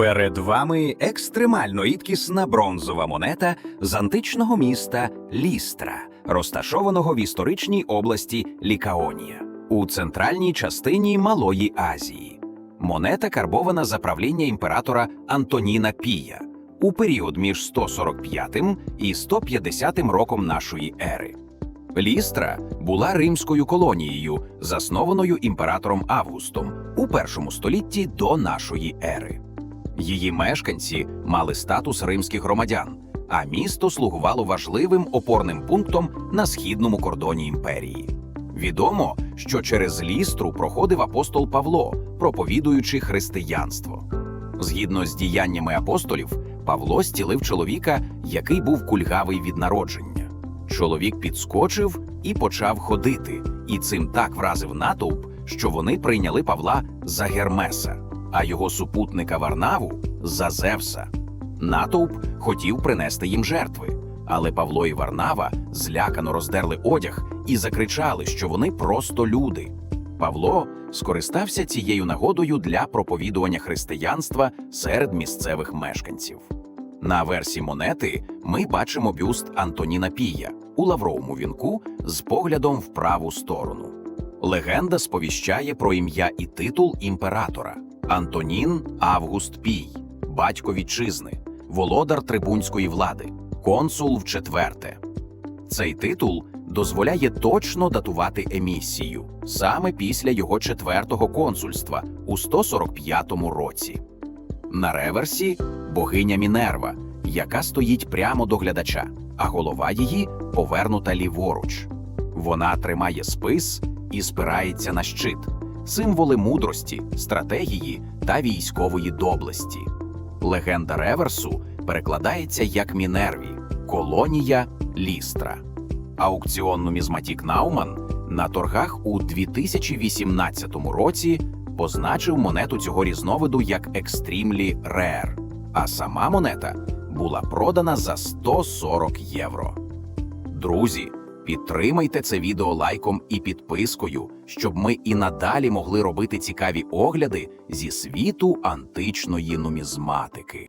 Перед вами екстремально рідкісна бронзова монета з античного міста Лістра, розташованого в історичній області Лікаонія у центральній частині Малої Азії. Монета карбована за правління імператора Антоніна Пія у період між 145 і 150 роком нашої ери. Лістра була римською колонією, заснованою імператором Августом у першому столітті до нашої ери. Її мешканці мали статус римських громадян, а місто слугувало важливим опорним пунктом на східному кордоні імперії. Відомо, що через лістру проходив апостол Павло, проповідуючи християнство. Згідно з діяннями апостолів, Павло зцілив чоловіка, який був кульгавий від народження. Чоловік підскочив і почав ходити, і цим так вразив натовп, що вони прийняли Павла за Гермеса, а його супутника Варнаву за Зевса. Натовп хотів принести їм жертви, але Павло і Варнава злякано роздерли одяг і закричали, що вони просто люди. Павло скористався цією нагодою для проповідування християнства серед місцевих мешканців. На версі монети ми бачимо бюст Антоніна Пія у лавровому вінку з поглядом в праву сторону. Легенда сповіщає про ім'я і титул імператора Антонін Август Пій, батько вітчизни, володар трибунської влади, консул в четверте. Цей титул дозволяє точно датувати емісію саме після його четвертого консульства у 145 році. На реверсі богиня Мінерва, яка стоїть прямо до глядача, а голова її повернута ліворуч. Вона тримає спис і спирається на щит, символи мудрості, стратегії та військової доблесті. Легенда реверсу перекладається як Мінерві, колонія Лістра. Аукціон нумізматік Науман на торгах у 2018 році позначив монету цього різновиду як Extremely Rare, а сама монета була продана за 140 євро. Друзі, підтримайте це відео лайком і підпискою, щоб ми і надалі могли робити цікаві огляди зі світу античної нумізматики.